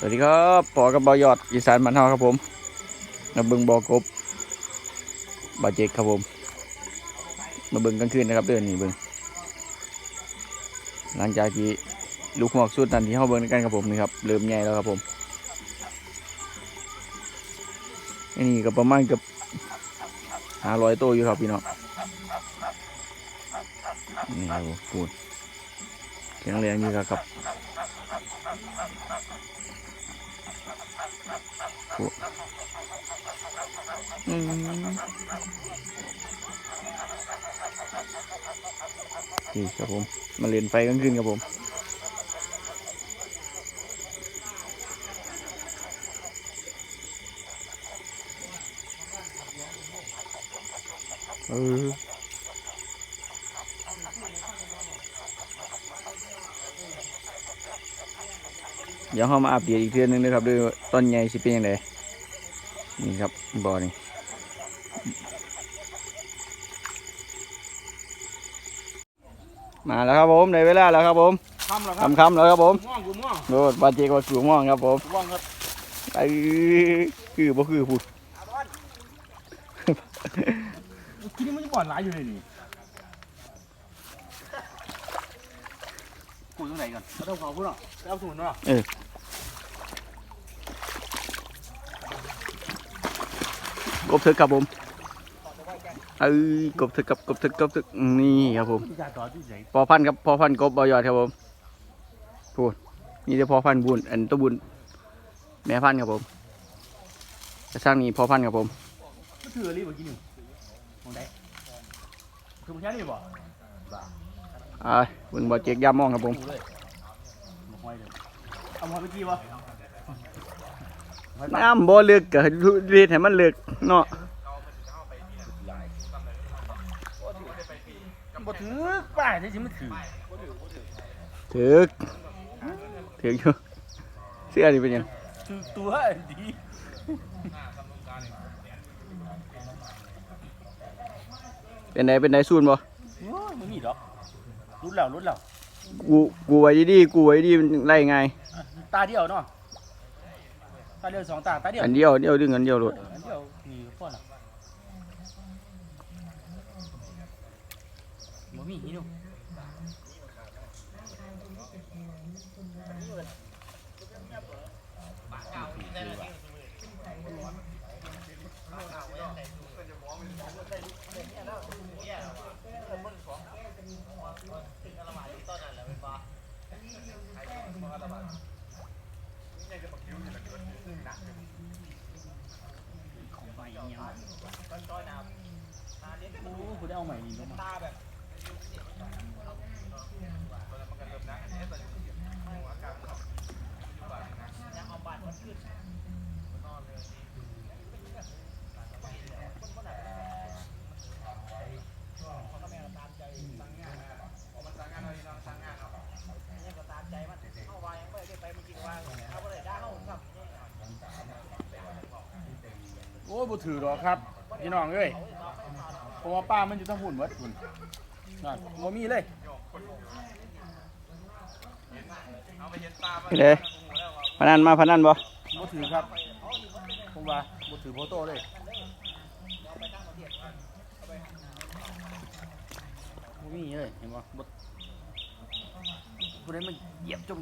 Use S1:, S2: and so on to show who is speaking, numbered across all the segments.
S1: สวัสดีครับปอกับบอยอดอีสานบ้านเฮาครับผมมาเบิ่งบอกบบาเจกครับผม มาเบิ่งกลางคืนนะครับเดือนนี้เบิ่งหลังจากที่ลูกหมอกสุดนันที่เฮาเบิ่งกันครับผมนี่ครับเริ่มใหญ่แล้วครับผมอันนี้ก็ประมาณกับห้าร้อยตัวอยู่ครับพี่น้องนี่ครับผมพูดแข็งแรงอยู่ครับ อืมนี่ครับผมมาเล่นไฟกลางคืนครับผมเออ เดี๋ยวเรามาอัปเดตอีกเทื่อนึงนะครับด้วยว่าต้นใหญ่สิเป็นยังไงนี่ครับบ่อนี่มาแล้วครับผมในเวลาแล้วครับผม
S2: ทำแล้วครับ
S1: คำคำๆแล้วครับผม
S2: ม่วงกูม่วง
S1: โดดบาเจกว่าสูงม่วงครับผม
S2: ม่วงครับ
S1: ไอ้คือบ่คือพูด
S2: ที่นี่มันจะบ่อนหลายอยู่เลยนี่ กูตรงไหนก่อนเอาต้องเขาพูดหรอเอาสูนหรอ
S1: กบเถอะครับผมเอ้ยกบเถอะกับกบเถอะกบเถอะนี่ครับผม
S2: ที่จะต่อที่ไหน
S1: พอพันธุ์ครับพอพันธุ์กบบอยอดครับผมพูดนี่จะพอพันธุ์บุญอันตัวบุญแม่พันธุ์ครับผมจะสร้างนี้พอพันธุ์ครับผม
S2: มันคืออะไรบ่กินอยู่มองได้คือมันแค่นี้บ่บ้า
S1: อ่าเบิ่งบาเจกย่ามองครับผม
S2: ดูเลยมาห้อยเลยเอามาเมื่อกี้วะห้อยปาก
S1: น้ำบ่เลือกก็เรียนให้มันเลือกเนาะ
S2: บ่ถือป้ายที่สิมันถือ
S1: ถือกถือกอยู่เสื้อนี่เป็นหยัง
S2: ถือตัวดี
S1: เป็นไหนเป็นไหนสูนบ่
S2: โอ้ยมึงนี่ดอก รุดแล้วรุดแล้ว
S1: กูกูไว้ดีๆกูไว้ดีมันไล่ไงาย
S2: ตาเดียวเนาะตาเดียวสองตาตาเดียว
S1: อันเดียวเดียวดึงอันเดียวโลด
S2: อันเดียวนี่พ่อละบ่มีนี่ดู โอ้กูได้เอาใหม่นี่ลงมาโอ้ย บ่ถือหรอกครับพี่น้องเอ้ยเพราะว่าป้ามันอยู่ทั้งหุ่นหมดหุ่นนั่นบ่มีเลย
S1: ไปเลยพนันมาพนันบ่
S2: บ่ถือครับผมว่าบ่ถือโฟโต้เลยบ่มีเลยเห็นบ่บ่บ่ได้มาเหยียบจม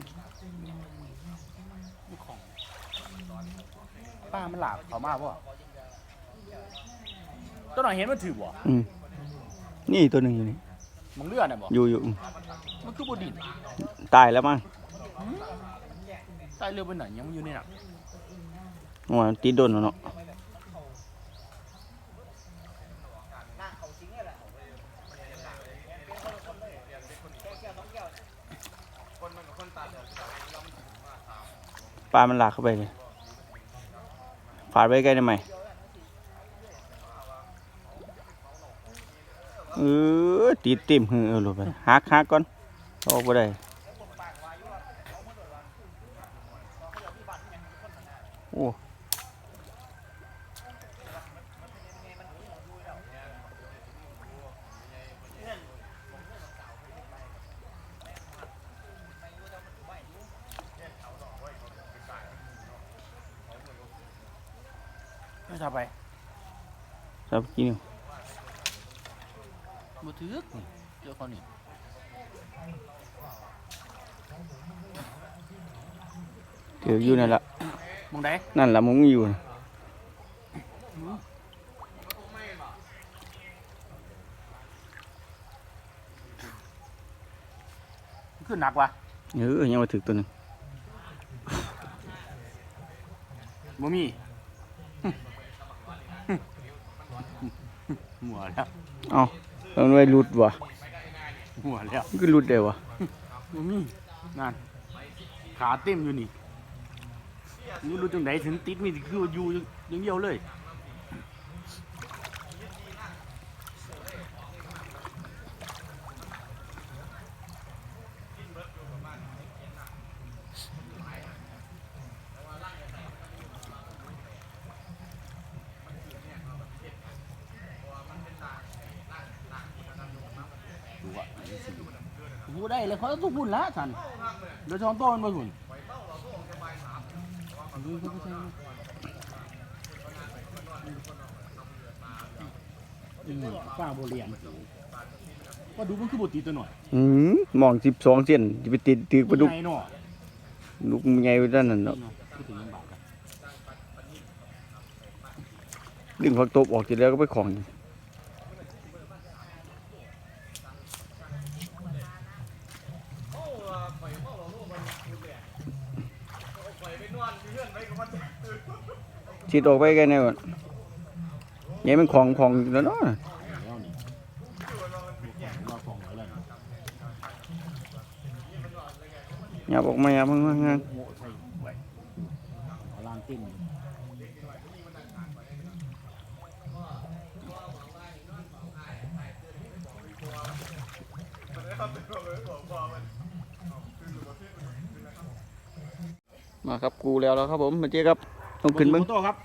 S2: นี่ของป้ามันหลาบเขามาบ่ ตัวหน่อยเห็นมันถือบ่
S1: อืมนี่ตัวหนึ่งอยู่นี่
S2: มึงเลือดน่ะบ่
S1: อยู่อยู่อืม
S2: มันคือบ่ดิน
S1: ตายแล้วมั้ง
S2: ใต้เรือไปไหนยังมันอยู่ในหนัง
S1: โอ้ยติดโดนแล้วเนาะปลามันหลากเข้าไปเลยฝาดไว้ใกล้ได้ไหม ตีต็มหือเออลงไปหักฮักก่อนโอกไปได้โอ้
S2: ไหจะไป
S1: ครับกิน
S2: บ่ถือกนี่เจอเขานี่
S1: ถืออยู่นั่นละ
S2: มองได้
S1: นั่นละมึงอยู่น่ะ
S2: ขึ้นหนักว่ะ
S1: เออยังมาถือตัวหนึง
S2: บ่มีหัวแล้ว
S1: เอ้า มันไว้รุดวะ
S2: หัวแล้ว
S1: มันก็รุดได้วะ
S2: บ่มีนั่นขาเต็มอยู่นี่นี่รู้จังไดถึงติดมีคืออยู่อย่างเดียวเลย ดูได้เลยเขาต้องพูดละท่านเดี๋ยวช้อนโต้มันมาหุ่นอืมป้าโบเรียนว่าดูมันคือบทตีตัวหน่อย
S1: อืมมองสิบสองเส้นจะไปติดถือปลาดุก
S2: ไงเนาะ
S1: ลูกมันใหญ่ไว้ด้านนั้นเนาะ
S2: พูดถึงลำบากกัน
S1: ดึงผักตบออกทีแล้วก็ไปของ ฉีดออกไปกันแน่ก่อนยัยมันของของแล้วเนาะ
S2: อฟองไว้แล้วนี่
S1: อย่าบอกมาอย่าเพิ่งมา
S2: โง่ใส่ไว้เอาล่างติ้ ม
S1: มาครับกูแล้วแล้วครับผมมาเจ๊ครับต้องขึ้นเบิ้ง
S2: โต้ครับ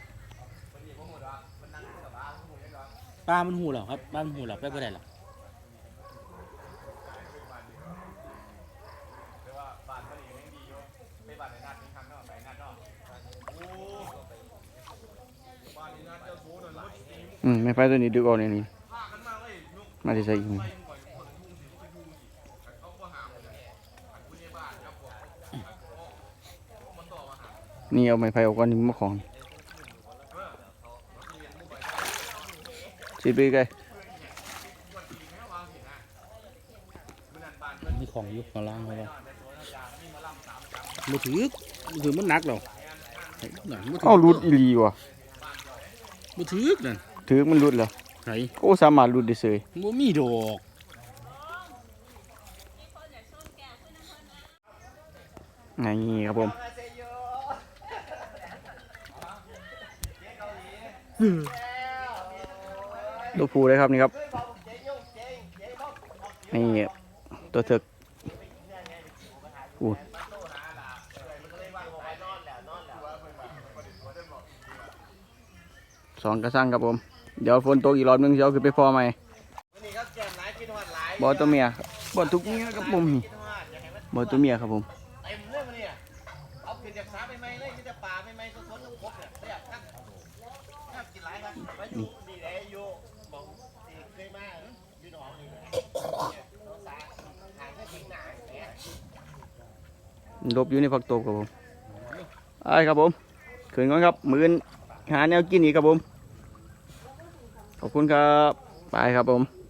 S2: ปลามันหูเหรอครับปลามันหูเหรอไปบ่ได้หรอ
S1: อืมไม่ไฟตัวนี้ดึกออกเนี่ยนี่มาที่ใส่อีก นี่นี่เอาไม้ไผ่ออกก่อนนี่มาของฉีดไปไกล
S2: มีของอยู่ข้างล่างเขาบ่ถือบ่ถือมันหนักหรอกนั่นบ่ถื
S1: เอ้ารุดอีหลีว่ะ
S2: บ่ถือนั่น
S1: ถือมันรุดแล้ว
S2: ไผ
S1: โอ้สามารถรุดได้เสย
S2: บ่มีดอก
S1: ไงครับผม ลูกผูเลยครับนี่ครับ นี่ตัวเถึกอูดสองกระสังครับผม เดี๋ยวฝนตกอีกรอบนึงเดี๋ยวขึ้นไปพอใหม่บอตัวเมียบอทุกเมียครับผมนี่บอตัวเมียครับผม
S3: เต็มเลยมันเนี่ยเอาขึ้นจากสาใหมเลยมีแต่ป่าใหม่ๆสน้ำครบเนี่ยไม่ากนั่งน่ากินหลายครับไปอยู่ดีแลอยู่บอกสิเคยมาอยู่หนองนี่แหละเนี่ย
S1: ลบอยู่ในผักตบครับผมไอ้ครับผมขืนก่อนครับ มือนหาแนวกินอีกครับผม ขอบคุณครับ ไปครับผม